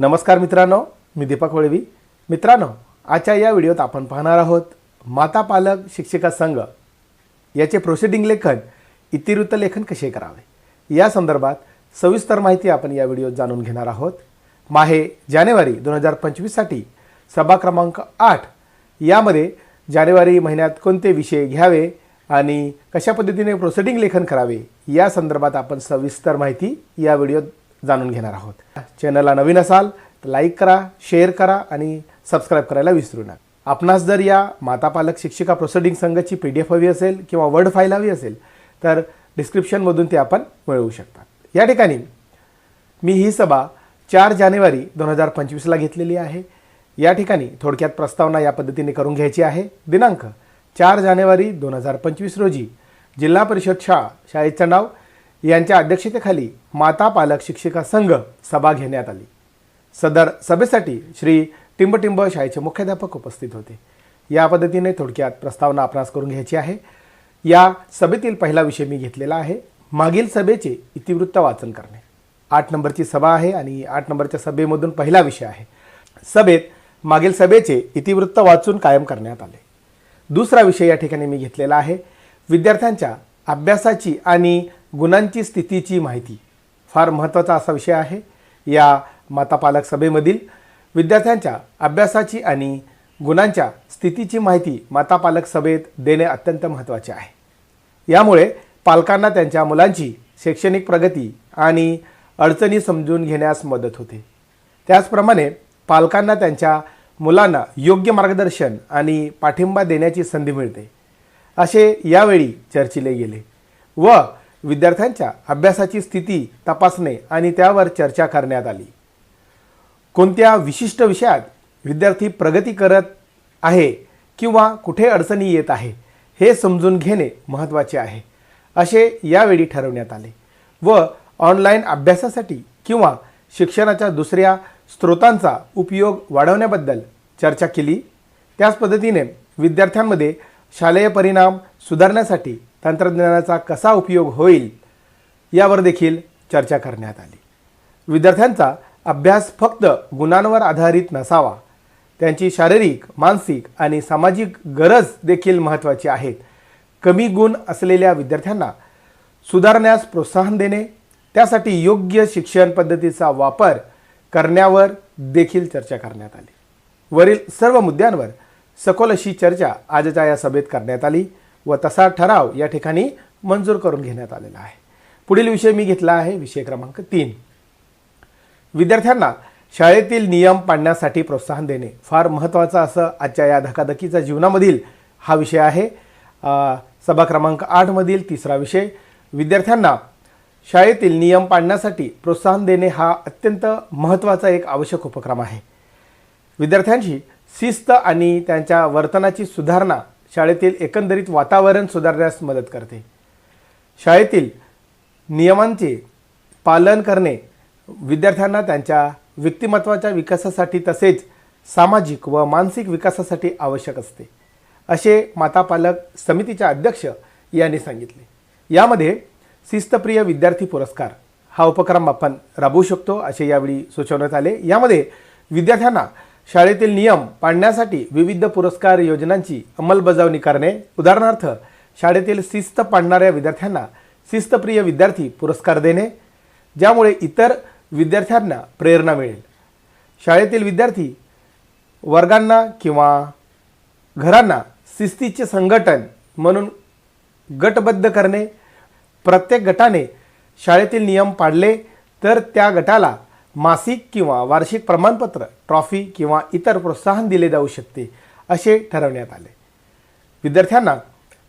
नमस्कार मित्रांनो मी दीपक वळवी मित्रांनो आजच्या या व्हिडिओत आपण पाहणार आहोत माता पालक शिक्षिका संघ. याचे प्रोसिडिंग लेखन इतिवृत्त लेखन कसे करावे? या संदर्भात सविस्तर माहिती आपण या व्हिडिओत जाणून घेणार आहोत. माहे जानेवारी दोन हजार पंचवीससाठी सभा क्रमांक आठ. यामध्ये जानेवारी महिन्यात कोणते विषय घ्यावे आणि कशा पद्धतीने प्रोसिडिंग लेखन करावे या संदर्भात आपण सविस्तर माहिती या व्हिडिओत जाणून घेणार आहोत. चॅनलला नवीन असाल तर लाईक करा शेअर करा आणि सबस्क्राईब करायला विसरू नका. आपणास जर या माता पालक शिक्षिका प्रोसिडिंग संघाची पी डी एफ हवी असेल किंवा वर्ड फाईल हवी असेल तर डिस्क्रिप्शनमधून ते आपण मिळवू शकता. या ठिकाणी मी ही सभा चार जानेवारी दोन हजार पंचवीसला घेतलेली आहे. या ठिकाणी थोडक्यात प्रस्तावना या पद्धतीने करून घ्यायची आहे. दिनांक चार जानेवारी दोन हजार पंचवीस रोजी जिल्हा परिषद शाळा शाळेचं नाव यांच्या अध्यक्षतेखाली माता पालक शिक्षिका संघ सभा घेण्यात आली. सदर सभेसाठी श्री टिंबटिंब शाळेचे मुख्याध्यापक उपस्थित होते. या पद्धतीने थोडक्यात प्रस्तावना आपणास करून घ्यायची आहे. या सभेतील पहिला विषय मी घेतलेला आहे मागील सभेचे इतिवृत्त वाचन करणे. आठ नंबरची सभा आहे आणि आठ नंबरच्या सभेमधून पहिला विषय आहे. सभेत मागील सभेचे इतिवृत्त वाचून कायम करण्यात आले. दुसरा विषय या ठिकाणी मी घेतलेला आहे. विद्यार्थ्यांच्या अभ्यासाची आणि गुणांची स्थितीची माहिती. फार महत्त्वाचा असा विषय आहे. या मातापालक सभेमधील विद्यार्थ्यांच्या अभ्यासाची आणि गुणांच्या स्थितीची माहिती मातापालक सभेत देणे अत्यंत महत्त्वाचे आहे. यामुळे पालकांना त्यांच्या मुलांची शैक्षणिक प्रगती आणि अडचणी समजून घेण्यास मदत होते. त्याचप्रमाणे पालकांना त्यांच्या मुलांना योग्य मार्गदर्शन आणि पाठिंबा देण्याची संधी मिळते. असे यावेळी चर्चिले गेले व विद्यार्थ्यांच्या अभ्यासाची स्थिती तपासणे आणि त्यावर चर्चा करण्यात आली. कोणत्या विशिष्ट विषयात विद्यार्थी प्रगती करत आहे किंवा कुठे अडचणी येत आहे हे समजून घेणे महत्त्वाचे आहे असे यावेळी ठरवण्यात आले व ऑनलाईन अभ्यासासाठी किंवा शिक्षणाच्या दुसऱ्या स्रोतांचा उपयोग वाढवण्याबद्दल चर्चा केली. त्याच पद्धतीने विद्यार्थ्यांमध्ये शालेय परिणाम सुधारण्यासाठी तंत्रज्ञानाचा कसा उपयोग होईल यावर देखील चर्चा करण्यात आली. विद्यार्थ्यांचा अभ्यास फक्त गुणांवर आधारित नसावा त्यांची शारीरिक मानसिक आणि सामाजिक गरज देखील महत्त्वाची आहेत. कमी गुण असलेल्या विद्यार्थ्यांना सुधारण्यास प्रोत्साहन देणे त्यासाठी योग्य शिक्षण पद्धतीचा वापर करण्यावर देखील चर्चा करण्यात आली. वरील सर्व मुद्द्यांवर सखोल अशी चर्चा आजच्या या सभेत करण्यात आली. व तसा ठराव या ठिकाणी मंजूर करून घेण्यात आलेला आहे. पुढील विषय मी घेतला आहे विषय क्रमांक तीन. विद्यार्थ्यांना शाळेतील नियम पाळण्यासाठी प्रोत्साहन देणे फार महत्त्वाचं असं आजच्या या धकाधकीच्या जीवनामधील हा विषय आहे. सभा क्रमांक आठमधील तिसरा विषय. विद्यार्थ्यांना शाळेतील नियम पाळण्यासाठी प्रोत्साहन देणे हा अत्यंत महत्त्वाचा एक आवश्यक उपक्रम आहे. विद्यार्थ्यांची शिस्त आणि त्यांच्या वर्तनाची सुधारणा शाळेतील एकंदरीत वातावरण सुधारण्यास मदत करते. शाळेतील नियमांचे पालन करणे विद्यार्थ्यांना त्यांच्या व्यक्तिमत्वाच्या विकासासाठी तसेच सामाजिक व मानसिक विकासासाठी आवश्यक असते असे मातापालक समितीच्या अध्यक्ष यांनी सांगितले. यामध्ये शिस्तप्रिय विद्यार्थी पुरस्कार हा उपक्रम आपण राबवू शकतो असे यावेळी सुचवण्यात आले. यामध्ये विद्यार्थ्यांना शाळेतील नियम पाळण्यासाठी विविध पुरस्कार योजनांची अंमलबजावणी करणे. उदाहरणार्थ शाळेतील शिस्त पाळणाऱ्या विद्यार्थ्यांना शिस्तप्रिय विद्यार्थी पुरस्कार देणे. ज्यामुळे इतर विद्यार्थ्यांना प्रेरणा मिळेल. शाळेतील विद्यार्थी वर्गांना किंवा घरांना शिस्तीचे संघटन म्हणून गटबद्ध करणे. प्रत्येक गटाने शाळेतील नियम पाळले तर त्या गटाला मासिक किंवा वार्षिक प्रमाणपत्र ट्रॉफी किंवा इतर प्रोत्साहन दिले जाऊ शकते असे ठरवण्यात आले. विद्यार्थ्यांना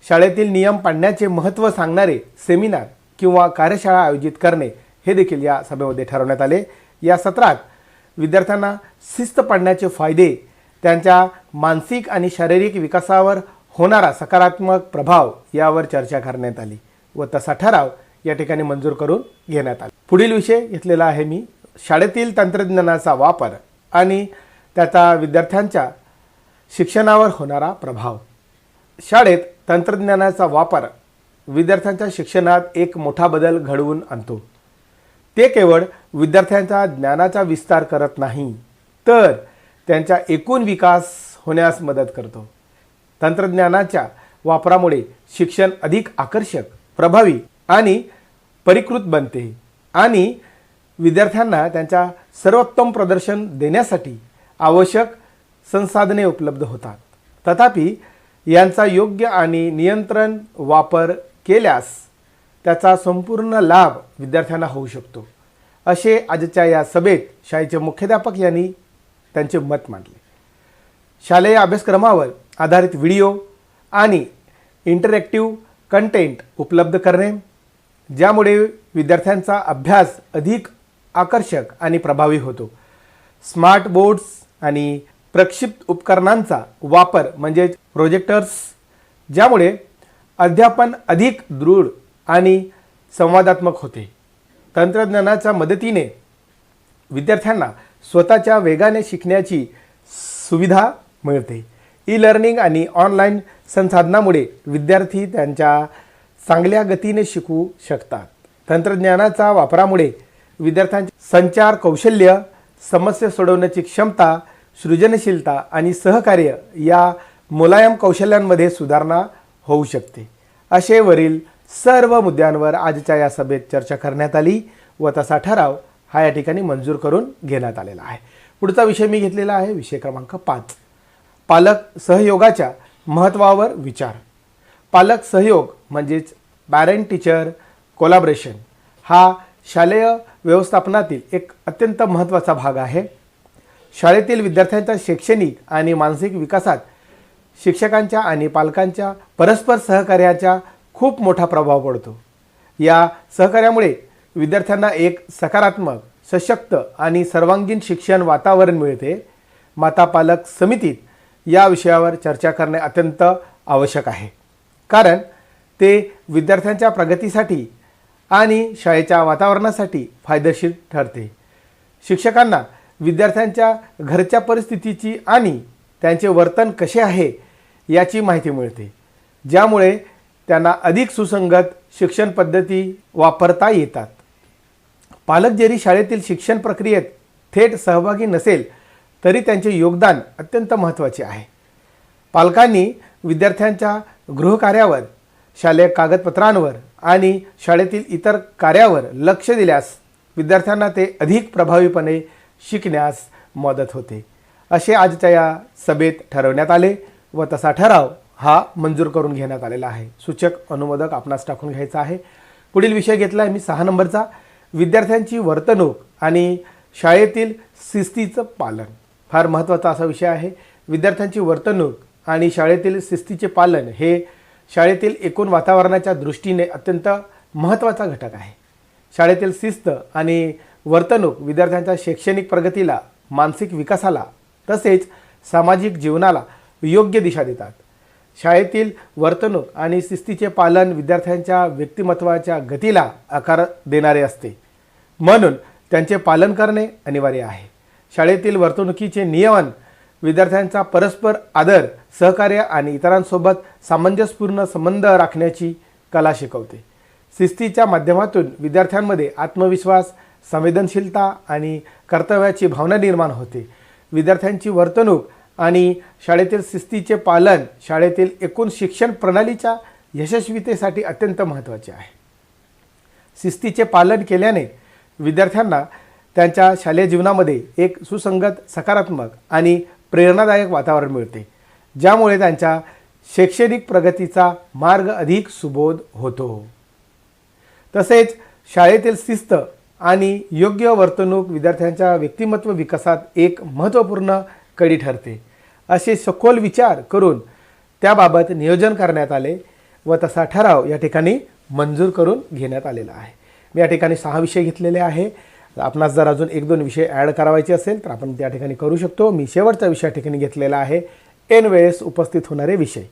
शाळेतील नियम पाळण्याचे महत्त्व सांगणारे सेमिनार किंवा कार्यशाळा आयोजित करणे हे देखील या सभेमध्ये ठरवण्यात आले. या सत्रात विद्यार्थ्यांना शिस्त पाडण्याचे फायदे त्यांच्या मानसिक आणि शारीरिक विकासावर होणारा सकारात्मक प्रभाव यावर चर्चा करण्यात आली व तसा ठराव या ठिकाणी मंजूर करून घेण्यात आला. पुढील विषय घेतलेला आहे मी. शाळेतील तंत्रज्ञानाचा वापर आणि त्याचा विद्यार्थ्यांच्या शिक्षणावर होणारा प्रभाव. शाळेत तंत्रज्ञानाचा वापर विद्यार्थ्यांच्या शिक्षणात एक मोठा बदल घडवून आणतो. ते केवळ विद्यार्थ्यांच्या ज्ञानाचा विस्तार करत नाही तर त्यांचा एकूण विकास होण्यास मदत करतो. तंत्रज्ञानाच्या वापरामुळे शिक्षण अधिक आकर्षक प्रभावी आणि परिकृत बनते आणि विद्यार्थ्यांना त्यांच्या सर्वोत्तम प्रदर्शन देण्यासाठी आवश्यक संसाधने उपलब्ध होतात. तथापि यांचा योग्य आणि नियंत्रण वापर केल्यास त्याचा संपूर्ण लाभ विद्यार्थ्यांना होऊ शकतो. असे आजच्या या सभेत शाळेचे मुख्याध्यापक यांनी त्यांचे मत मांडले. शालेय अभ्यासक्रमावर आधारित व्हिडिओ आणि इंटरॅक्टिव्ह कंटेंट उपलब्ध करणे ज्यामुळे विद्यार्थ्यांचा अभ्यास अधिक आकर्षक आणि प्रभावी होतो. स्मार्ट बोर्ड्स आणि प्रक्षिप्त उपकरणांचा वापर म्हणजेच प्रोजेक्टर्स ज्यामुळे अध्यापन अधिक दृढ आणि संवादात्मक होते. तंत्रज्ञानाच्या मदतीने विद्यार्थ्यांना स्वतःच्या वेगाने शिकण्याची सुविधा मिळते. ई लर्निंग आणि ऑनलाईन संसाधनामुळे विद्यार्थी त्यांच्या चांगल्या गतीने शिकू शकतात. तंत्रज्ञानाच्या वापरामुळे विद्यार्थ्यांचे संचार कौशल्य समस्या सोडवण्याची क्षमता सृजनशीलता आणि सहकार्य या मुलायम कौशल्यांमध्ये सुधारणा होऊ शकते. असे वरील सर्व मुद्द्यांवर आजच्या या सभेत चर्चा करण्यात आली व तसा ठराव हा या ठिकाणी मंजूर करून घेण्यात आलेला आहे. पुढचा विषय मी घेतलेला आहे विषय क्रमांक पाच. पालक सहयोगाच्या महत्त्वावर विचार. पालक सहयोग म्हणजेच पॅरेंट टीचर कोलाब्रेशन हा शालेय व्यवस्थापनातील एक अत्यंत महत्त्वाचा भाग आहे. शाळेतील विद्यार्थ्यांच्या शैक्षणिक आणि मानसिक विकासात शिक्षकांच्या आणि पालकांच्या परस्पर सहकार्याचा खूप मोठा प्रभाव पडतो. या सहकार्यामुळे विद्यार्थ्यांना एक सकारात्मक सशक्त आणि सर्वांगीण शिक्षण वातावरण मिळते. माता पालक समितीत या विषयावर चर्चा करणे अत्यंत आवश्यक आहे. कारण ते विद्यार्थ्यांच्या प्रगतीसाठी आणि शाळेच्या वातावरणासाठी फायदेशीर ठरते. शिक्षकांना विद्यार्थ्यांच्या घरच्या परिस्थितीची आणि त्यांचे वर्तन कसे आहे याची माहिती मिळते. ज्यामुळे त्यांना अधिक सुसंगत शिक्षण पद्धती वापरता येतात. पालक जरी शाळेतील शिक्षण प्रक्रियेत थेट सहभागी नसेल तरी त्यांचे योगदान अत्यंत महत्त्वाचे आहे. पालकांनी विद्यार्थ्यांच्या गृहकार्यावर शालेय कागदपत्रांवर आणि शाळेतील इतर कार्यावर लक्ष दिल्यास विद्यार्थ्यांना ते अधिक प्रभावीपणे शिकण्यास मदत होते. असे आजच्या या सभेत ठरवण्यात आले व तसा ठराव हा मंजूर करून घेण्यात आलेला आहे. सूचक अनुमोदक आपणास टाकून घ्यायचा आहे. पुढील विषय घेतला आहे मी सहा नंबरचा. विद्यार्थ्यांची वर्तणूक आणि शाळेतील शिस्तीचं पालन. फार महत्त्वाचा असा विषय आहे. विद्यार्थ्यांची वर्तणूक आणि शाळेतील शिस्तीचे पालन हे शाळेतील एकूण वातावरणाच्या दृष्टीने अत्यंत महत्त्वाचा घटक आहे. शाळेतील शिस्त आणि वर्तणूक विद्यार्थ्यांच्या शैक्षणिक प्रगतीला मानसिक विकासाला तसेच सामाजिक जीवनाला योग्य दिशा देतात. शाळेतील वर्तणूक आणि शिस्तीचे पालन विद्यार्थ्यांच्या व्यक्तिमत्वाच्या गतीला आकार देणारे असते. म्हणून त्यांचे पालन करणे अनिवार्य आहे. शाळेतील वर्तणुकीचे नियमन विद्यार्थ्यांचा परस्पर आदर सहकार्य आणि इतरांसोबत सामंजस्यपूर्ण संबंध राखण्याची कला शिकवते. शिस्तीच्या माध्यमातून विद्यार्थ्यांमध्ये आत्मविश्वास संवेदनशीलता आणि कर्तव्याची भावना निर्माण होते. विद्यार्थ्यांची वर्तणूक आणि शाळेतील शिस्तीचे पालन शाळेतील एकूण शिक्षण प्रणालीच्या यशस्वीतेसाठी अत्यंत महत्त्वाचे आहे. शिस्तीचे पालन केल्याने विद्यार्थ्यांना त्यांच्या शालेय जीवनामध्ये एक सुसंगत सकारात्मक आणि प्रेरणादायक वातावरण मिळते. ज्यामुळे त्यांच्या शैक्षणिक प्रगतीचा मार्ग अधिक सुबोध होतो. तसेच शाळेतील शिस्त आणि योग्य वर्तणूक विद्यार्थ्यांच्या व्यक्तिमत्व विकासात एक महत्त्वपूर्ण कडी ठरते. असे सखोल विचार करून त्याबाबत नियोजन करण्यात आले व तसा ठराव या ठिकाणी मंजूर करून घेण्यात आलेला आहे. मी या ठिकाणी सहा विषय घेतलेले आहे. आपणास जर अजून एक दोन विषय ॲड करावायचे असेल तर आपण त्या ठिकाणी करू शकतो. मी शेवटचा विषय या ठिकाणी घेतलेला आहे. एन वेळेस उपस्थित होणारे विषय.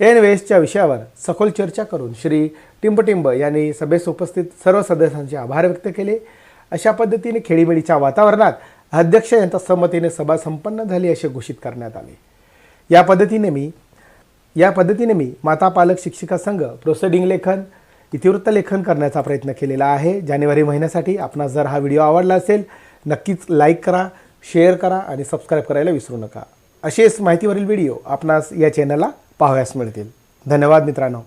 एन वेळेसच्या विषयावर सखोल चर्चा करून श्री टिंबटिंब यांनी सभेस उपस्थित सर्व सदस्यांचे आभार व्यक्त केले. अशा पद्धतीने खेळीमेळीच्या वातावरणात अध्यक्ष यांच्या संमतीने सभा संपन्न झाली असे घोषित करण्यात आले. या पद्धतीने मी या पद्धतीने मी माता पालक शिक्षिका संघ प्रोसेडिंग लेखन इतिवृत्त लेखन करण्याचा प्रयत्न केलेला आहे. जानेवारी महिन्यासाठी आपणास जर हा व्हिडिओ आवडला असेल नक्कीच लाईक करा शेअर करा आणि सबस्क्राईब करायला विसरू नका. असेच माहितीवरील व्हिडिओ आपणास या चॅनलला पाहावयास मिळतील. धन्यवाद मित्रांनो.